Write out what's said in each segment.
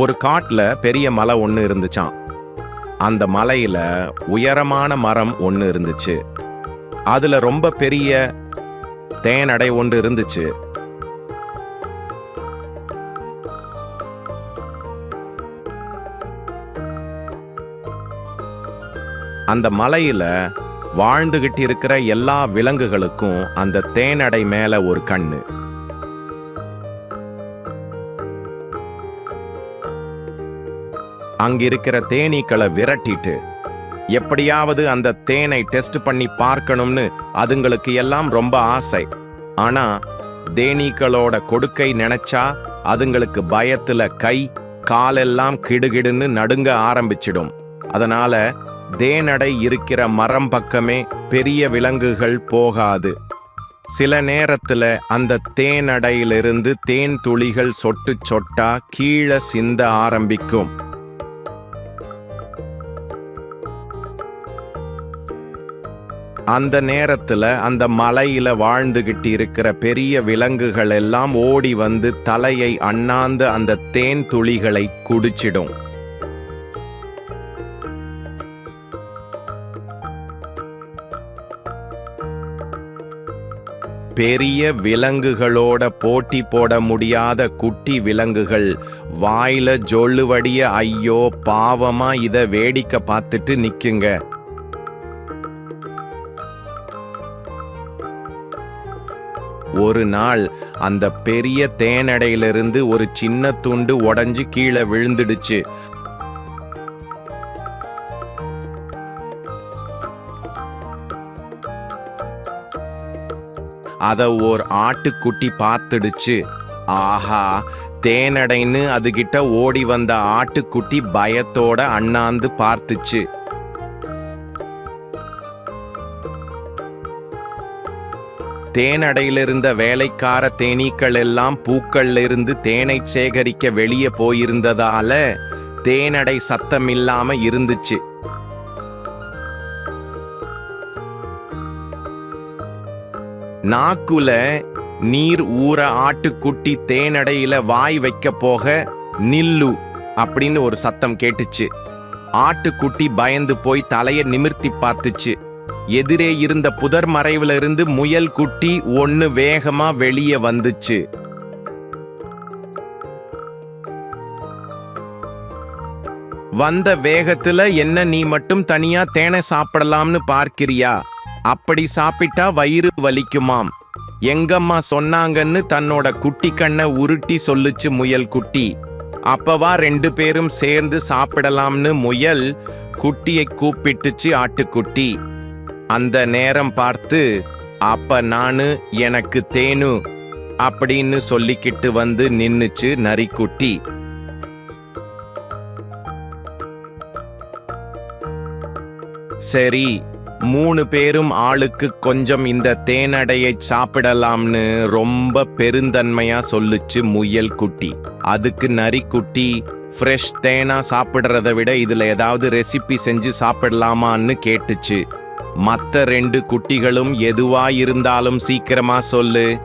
ஒரு காட்டுல பெரிய மலை ஒன்று இருந்துச்சான் அந்த மலையில உயரமான மரம் ஒன்று இருந்துச்சு. அதுல ரொம்ப பெரிய தேனடை ஒன்று இருந்துச்சு. அந்த மலையில வாழ்ந்துகிட்டு இருக்கிற எல்லா விலங்குகளுக்கும் அந்த தேனடை மேல ஒரு கண்ணு. அங்கிருக்கிற தேனீக்களை விரட்டிட்டு எப்படியாவது அந்த தேனை டெஸ்ட் பண்ணி பார்க்கணும்னு அதுங்களுக்கு எல்லாம் ரொம்ப ஆசை. ஆனா தேனீக்களோட கொடுக்கை நினைச்சா அதுங்களுக்கு பயத்துல கை காலெல்லாம் கிடுகிடுன்னு நடுங்க ஆரம்பிச்சிடும். அதனால தேனடை இருக்கிற மரம் பக்கமே பெரிய விலங்குகள் போகாது. சில நேரத்துல அந்த தேனடையிலிருந்து தேன் துளிகள் சொட்டு சொட்டா கீழே சிந்த ஆரம்பிக்கும். அந்த நேரத்துல அந்த மலையில வாழ்ந்துகிட்டு இருக்கிற பெரிய விலங்குகள் எல்லாம் ஓடி வந்து தலையை அண்ணாந்து அந்த தேன் துளிகளை குடிச்சிடும். பெரிய விலங்குகளோட போட்டி போட முடியாத குட்டி விலங்குகள் வாயில ஜொல்லுவடிய ஐயோ பாவமா இத வேடிக்கை பார்த்துட்டு நிக்குங்க. ஒரு நாள் அந்த பெரிய தேனடையிலிருந்து ஒரு சின்ன துண்டு உடைஞ்சு கீழே விழுந்துடுச்சு. அத ஓர் ஆட்டுக்குட்டி பார்த்துடுச்சு. ஆஹா தேனடைன்னு அதுகிட்ட ஓடி வந்த ஆட்டுக்குட்டி பயத்தோட அண்ணாந்து பார்த்துச்சு. தேனடையிலிருந்த வேலைக்கார தேனீக்கள் எல்லாம் பூக்கள்லிருந்து தேனை சேகரிக்க வெளியே போயிருந்ததால தேனடை சத்தம் இல்லாம இருந்துச்சு. நாக்குல நீர் ஊற ஆட்டுக்குட்டி தேனடையில வாய் வைக்க போக நில்லு அப்படின்னு ஒரு சத்தம் கேட்டுச்சு. ஆட்டுக்குட்டி பயந்து போய் தலைய நிமிர்த்தி பார்த்துச்சு. எதிரே இருந்த புதர் மறைவுல இருந்து முயல் குட்டி ஒன்னு வேகமா வெளியே வந்துச்சு. வந்த வேகத்துல என்ன நீ மட்டும் தனியா தேனை சாப்பிடலாம்னு பார்க்கிறியா? அப்படி சாப்பிட்டா வயிறு வலிக்குமாம். எங்கம்மா சொன்னாங்கன்னு தன்னோட குட்டி கண்ணை உருட்டி சொல்லுச்சு முயல் குட்டி. அப்பவா ரெண்டு பேரும் சேர்ந்து சாப்பிடலாம்னு முயல் குட்டியை கூப்பிட்டுச்சு ஆட்டுக்குட்டி. அந்த நேரம் பார்த்து அப்ப நானு எனக்கு தேனு அப்படின்னு சொல்லிக்கிட்டு வந்து நின்னுச்சு நரிக்குட்டி. சரி மூணு பேரும் ஆளுக்கு கொஞ்சம் இந்த தேனடையை சாப்பிடலாம்னு ரொம்ப பெருந்தன்மையா சொல்லுச்சு முயல் குட்டி. அதுக்கு நரிக்குட்டி ஃப்ரெஷ் தேனா சாப்பிடுறத விட இதுல ஏதாவது ரெசிபி செஞ்சு சாப்பிடலாமான்னு கேட்டுச்சு. மத்த ரெண்டு குட்டிகளும் எதுவாயிருந்தாலும் சீக்கிரமா சொல்லு.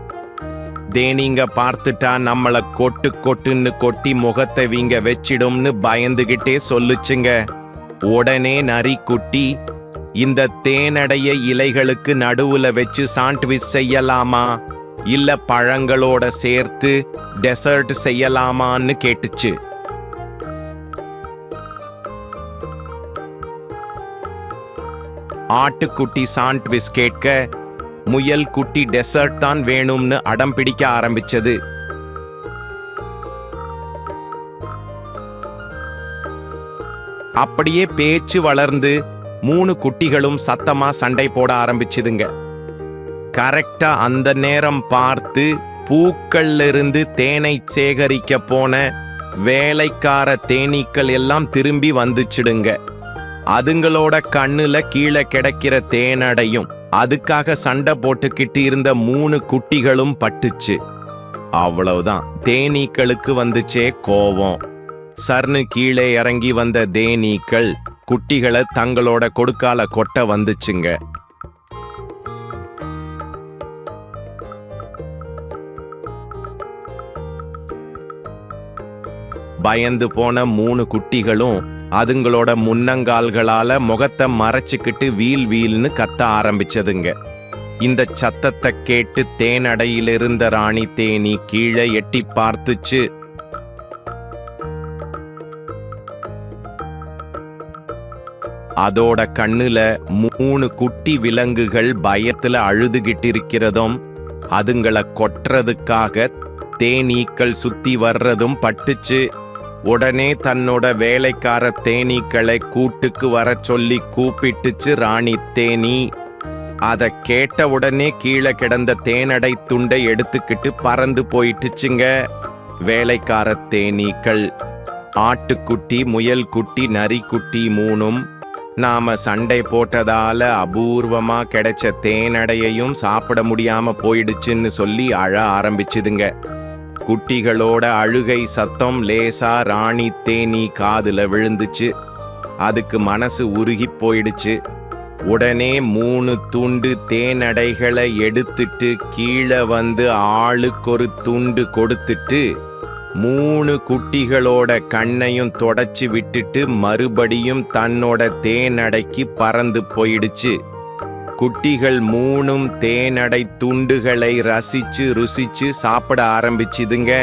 தேனிங்க பார்த்துட்டா நம்மள கொட்டு கொட்டுன்னு கொட்டி முகத்தை வீங்க வச்சிடும்னு பயந்துகிட்டே சொல்லுச்சுங்க. உடனே நரி குட்டி இந்த தேனடைய இலைகளுக்கு நடுவுல வச்சு சாண்ட்விச் செய்யலாமா? இல்ல பழங்களோட சேர்த்து டெசர்ட் செய்யலாமான்னு கேட்டுச்சு. ஆட்டுக்குட்டி சாண்ட்விச் கேட்க முயல் குட்டி டெசர்ட் தான் வேணும்னு அடம் பிடிக்க ஆரம்பிச்சது. அப்படியே பேச்சு வளர்ந்து மூணு குட்டிகளும் சத்தமா சண்டை போட ஆரம்பிச்சுதுங்க. கரெக்டா அந்த நேரம் பார்த்து பூக்கள்ல இருந்து தேனை சேகரிக்க போன வேலைக்கார தேனீக்கள் எல்லாம் திரும்பி வந்துச்சிடுங்க. அதுங்களோட கண்ணுல கீழே கிடக்கிற தேனடையும். அதுக்காக சண்டை போட்டுக்கிட்டு இருந்த மூணு குட்டிகளும் பட்டுச்சு. அவ்வளவுதான். தேனீக்களுக்கு வந்துச்சே கோவம். சர்னு கீழே இறங்கி வந்த தேனீக்கள் குட்டிகளை தங்களோட கொடுக்கால கொட்ட வந்துச்சுங்க. பயந்து போன மூணு குட்டிகளும் அதுங்களோட முன்னங்கால்களால முகத்தை மறைச்சிக்கிட்டு வீல் வீல்னு கத்த ஆரம்பிச்சதுங்க. இந்த சத்தத்தை கேட்டு தேனடையிலிருந்த ராணி தேனி கீழே எட்டி பார்த்துச்சு. அதோட கண்ணுல மூணு குட்டி விலங்குகள் பயத்துல அழுதுகிட்டு இருக்கிறதும் அதுங்கள கொட்டுறதுக்காக தேனீக்கள் சுத்தி வர்றதும் பட்டுச்சு. உடனே தன்னோட வேலைக்கார தேனீக்களை கூட்டுக்கு வரச் சொல்லி கூப்பிட்டுச்சு ராணி தேனீ. அதை கேட்ட உடனே கீழே கிடந்த தேனடை துண்டை எடுத்துக்கிட்டு பறந்து போயிட்டுச்சுங்க வேலைக்கார தேனீக்கள். ஆட்டுக்குட்டி முயல்குட்டி நரிக்குட்டி மூணும் நாம சண்டை போட்டதால அபூர்வமா கிடைச்ச தேனடையையும் சாப்பிட முடியாம போயிடுச்சுன்னு சொல்லி அழ ஆரம்பிச்சுதுங்க. குட்டிகளோட அழுகை சத்தம் லேசா ராணி தேனி காதுல விழுந்துச்சு. அதுக்கு மனசு உருகி போயிடுச்சு. உடனே மூணு துண்டு தேனடைகளை எடுத்துட்டு கீழே வந்து ஆளுக்கொரு துண்டு கொடுத்துட்டு மூணு குட்டிகளோட கண்ணையும் தொடச்சி விட்டுட்டு மறுபடியும் தன்னோட தேனடைக்கு பறந்து போயிடுச்சு. குட்டிகள் மூணும் தேனடை துண்டுகளை ரசிச்சு ருசிச்சு சாப்பிட ஆரம்பிச்சுதுங்க.